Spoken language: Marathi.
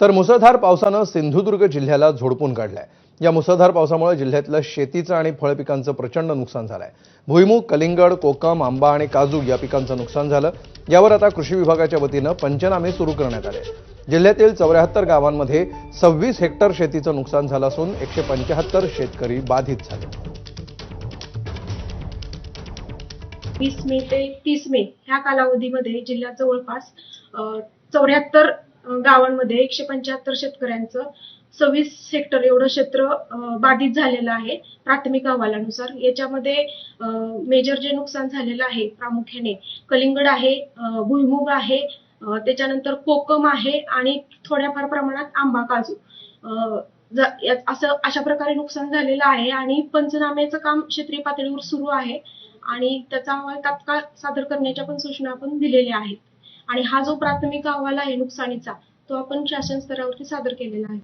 तर मुसळधार पावसानं सिंधुदुर्ग जिल्ह्याला झोडपून काढलाय. या मुसळधार पावसामुळे जिल्ह्यातलं शेतीचं आणि फळपिकांचं प्रचंड नुकसान झालंय. भुईमुग कलिंगड कोकम आंबा आणि काजू या पिकांचं नुकसान झालं. यावर आता कृषी विभागाच्या वतीनं पंचनामे सुरू करण्यात आले. जिल्ह्यातील चौऱ्याहत्तर गावांमध्ये सव्वीस हेक्टर शेतीचं नुकसान झालं असून एकशे पंच्याहत्तर शेतकरी बाधित झाले. वीस मे ते तीस मे ह्या कालावधीमध्ये जिल्ह्यात जवळपास चौऱ्याहत्तर गावांमध्ये एकशे पंच्याहत्तर शेतकऱ्यांचं सव्वीस हेक्टर एवढं क्षेत्र बाधित झालेलं आहे प्राथमिक अहवालानुसार. याच्यामध्ये मेजर जे नुकसान झालेलं आहे प्रामुख्याने कलिंगड आहे भुईमुग आहे त्याच्यानंतर कोकम आहे आणि थोड्याफार प्रमाणात आंबा काजू. असं अशा प्रकारे नुकसान झालेलं आहे आणि पंचनाम्याचं काम क्षेत्रीय पातळीवर सुरू आहे आणि त्याचा अहवाल तात्काळ सादर करण्याच्या पण सूचना आपण दिलेल्या आहेत. आणि हा जो प्राथमिक अहवाल आहे नुकसानीचा तो आपण शासन स्तरावरती सादर केलेला आहे.